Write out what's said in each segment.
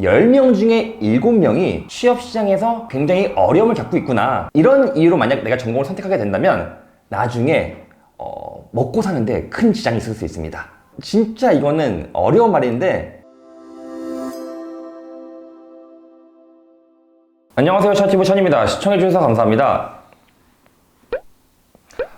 10명 중에 7명이 취업 시장에서 굉장히 어려움을 겪고 있구나. 이런 이유로 만약 내가 전공을 선택하게 된다면 나중에 어, 먹고 사는데 큰 지장이 있을 수 있습니다. 진짜 이거는 어려운 말인데 안녕하세요. 샤티브 션입니다. 시청해주셔서 감사합니다.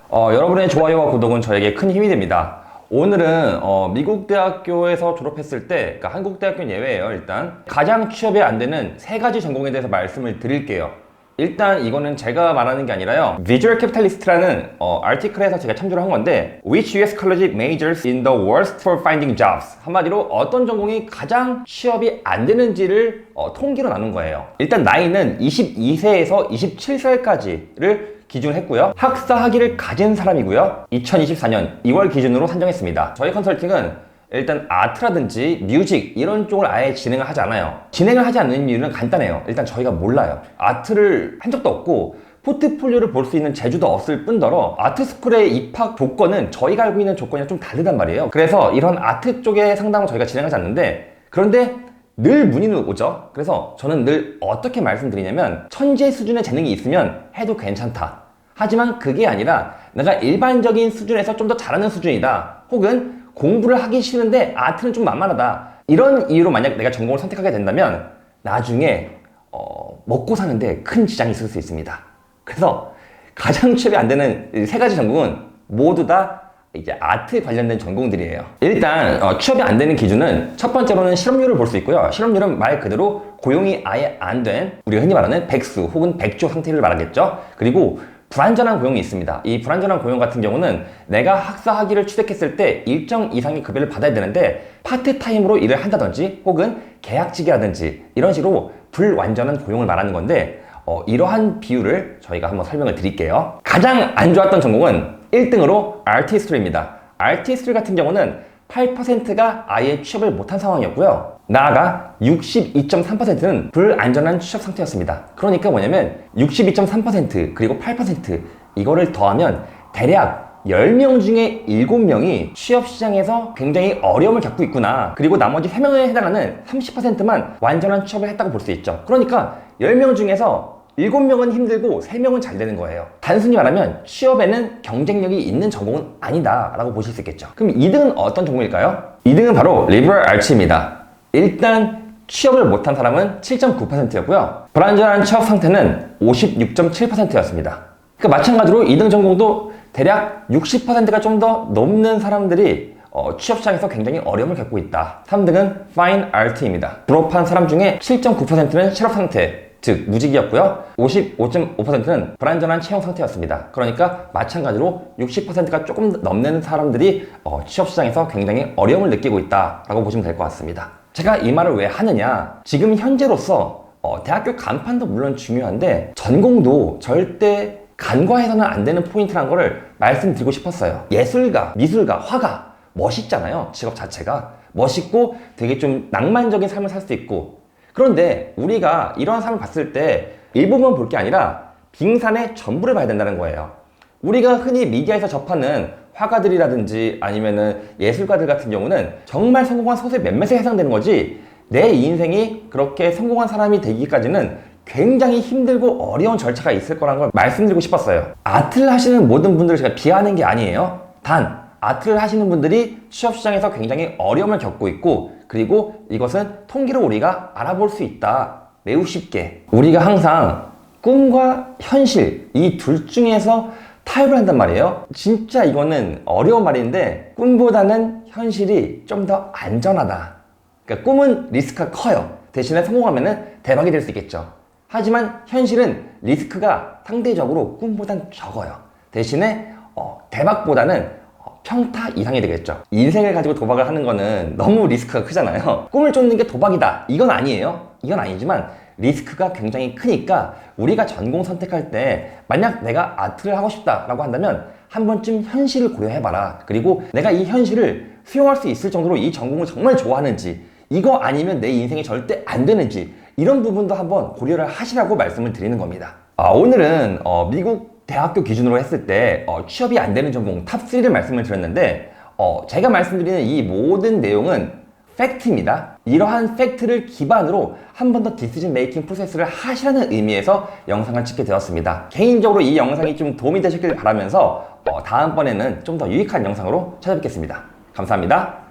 어, 여러분의 좋아요와 구독은 저에게 큰 힘이 됩니다. 오늘은 어, 미국 대학교에서 졸업했을 때, 그러니까 한국 대학교는 예외예요. 일단 가장 취업이 안 되는 세 가지 전공에 대해서 말씀을 드릴게요. 일단 이거는 제가 말하는 게 아니라요. Visual Capitalist라는 어, 아티클에서 제가 참조를 한 건데 Which US college majors in the worst for finding jobs? 한마디로 어떤 전공이 가장 취업이 안 되는지를 어, 통계로 나눈 거예요. 일단 나이는 22세에서 27살까지를 기준을 했고요. 학사 학위를 가진 사람이고요. 2024년 2월 기준으로 산정했습니다. 저희 컨설팅은 일단 아트라든지 뮤직 이런 쪽을 아예 진행을 하지 않아요. 진행을 하지 않는 이유는 간단해요. 일단 저희가 몰라요. 아트를 한 적도 없고 포트폴리오를 볼 수 있는 재주도 없을 뿐더러 아트스쿨의 입학 조건은 저희가 알고 있는 조건이랑 좀 다르단 말이에요. 그래서 이런 아트 쪽의 상담을 저희가 진행하지 않는데 그런데 늘 문의는 오죠. 그래서 저는 늘 어떻게 말씀드리냐면 천재 수준의 재능이 있으면 해도 괜찮다. 하지만 그게 아니라 내가 일반적인 수준에서 좀 더 잘하는 수준이다. 혹은 공부를 하기 싫은데 아트는 좀 만만하다. 이런 이유로 만약 내가 전공을 선택하게 된다면 나중에 어, 먹고 사는데 큰 지장이 있을 수 있습니다. 그래서 가장 취업이 안 되는 이세 가지 전공은 모두 다 이제 아트 관련된 전공들이에요. 일단 어, 취업이 안 되는 기준은 첫 번째로는 실업률을 볼 수 있고요. 실업률은 말 그대로 고용이 아예 안 된 우리가 흔히 말하는 백수 혹은 백조 상태를 말하겠죠. 그리고 불안전한 고용이 있습니다. 이 불안전한 고용 같은 경우는 내가 학사 학위를 취득했을 때 일정 이상의 급여를 받아야 되는데 파트타임으로 일을 한다든지 혹은 계약직이라든지 이런 식으로 불완전한 고용을 말하는 건데 어, 이러한 비율을 저희가 한번 설명을 드릴게요. 가장 안 좋았던 전공은 1등으로 아티스트리입니다. 아티스트리 같은 경우는 8%가 아예 취업을 못한 상황이었고요. 나아가 62.3%는 불안전한 취업 상태였습니다. 그러니까 뭐냐면 62.3% 그리고 8% 이거를 더하면 대략 10명 중에 7명이 취업 시장에서 굉장히 어려움을 겪고 있구나. 그리고 나머지 3명에 해당하는 30%만 완전한 취업을 했다고 볼 수 있죠. 그러니까 10명 중에서 7명은 힘들고 3명은 잘 되는 거예요. 단순히 말하면 취업에는 경쟁력이 있는 전공은 아니다 라고 보실 수 있겠죠. 그럼 2등은 어떤 전공일까요? 2등은 바로 리버럴 아츠입니다. 일단 취업을 못한 사람은 7.9%였고요. 불안전한 취업 상태는 56.7%였습니다. 그 마찬가지로 2등 전공도 대략 60%가 좀 더 넘는 사람들이 어, 취업 시장에서 굉장히 어려움을 겪고 있다. 3등은 Fine Art입니다. 졸업한 사람 중에 7.9%는 실업 상태, 즉 무직이었고요. 55.5%는 불안전한 채용 상태였습니다. 그러니까 마찬가지로 60%가 조금 넘는 사람들이 어, 취업 시장에서 굉장히 어려움을 느끼고 있다라고 보시면 될 것 같습니다. 제가 이 말을 왜 하느냐? 지금 현재로서 어, 대학교 간판도 물론 중요한데 전공도 절대 간과해서는 안 되는 포인트라는 거를 말씀드리고 싶었어요. 예술가, 미술가, 화가 멋있잖아요. 직업 자체가. 멋있고 되게 좀 낭만적인 삶을 살 수 있고. 그런데 우리가 이러한 삶을 봤을 때 일부분 볼게 아니라 빙산의 전부를 봐야 된다는 거예요. 우리가 흔히 미디어에서 접하는 화가들이라든지 아니면은 예술가들 같은 경우는 정말 성공한 소수의 몇몇에 해당되는 거지 내 인생이 그렇게 성공한 사람이 되기까지는 굉장히 힘들고 어려운 절차가 있을 거라는 걸 말씀드리고 싶었어요. 아트를 하시는 모든 분들을 제가 비하하는 게 아니에요. 단, 아트를 하시는 분들이 취업시장에서 굉장히 어려움을 겪고 있고, 그리고 이것은 통계로 우리가 알아볼 수 있다. 매우 쉽게. 우리가 항상 꿈과 현실, 이 둘 중에서 타협을 한단 말이에요. 진짜 이거는 어려운 말인데, 꿈보다는 현실이 좀 더 안전하다. 그러니까 꿈은 리스크가 커요. 대신에 성공하면 대박이 될 수 있겠죠. 하지만 현실은 리스크가 상대적으로 꿈보단 적어요. 대신에 어, 대박보다는 어, 평타 이상이 되겠죠. 인생을 가지고 도박을 하는 거는 너무 리스크가 크잖아요. 꿈을 쫓는 게 도박이다. 이건 아니에요. 이건 아니지만 리스크가 굉장히 크니까 우리가 전공 선택할 때 만약 내가 아트를 하고 싶다라고 한다면 한 번쯤 현실을 고려해봐라. 그리고 내가 이 현실을 수용할 수 있을 정도로 이 전공을 정말 좋아하는지 이거 아니면 내 인생이 절대 안 되는지 이런 부분도 한번 고려를 하시라고 말씀을 드리는 겁니다. 아, 오늘은 어, 미국 대학교 기준으로 했을 때 어, 취업이 안 되는 전공 탑3를 말씀을 드렸는데 어, 제가 말씀드리는 이 모든 내용은 팩트입니다. 이러한 팩트를 기반으로 한 번 더 디시전 메이킹 프로세스를 하시라는 의미에서 영상을 찍게 되었습니다. 개인적으로 이 영상이 좀 도움이 되셨길 바라면서 어, 다음번에는 좀 더 유익한 영상으로 찾아뵙겠습니다. 감사합니다.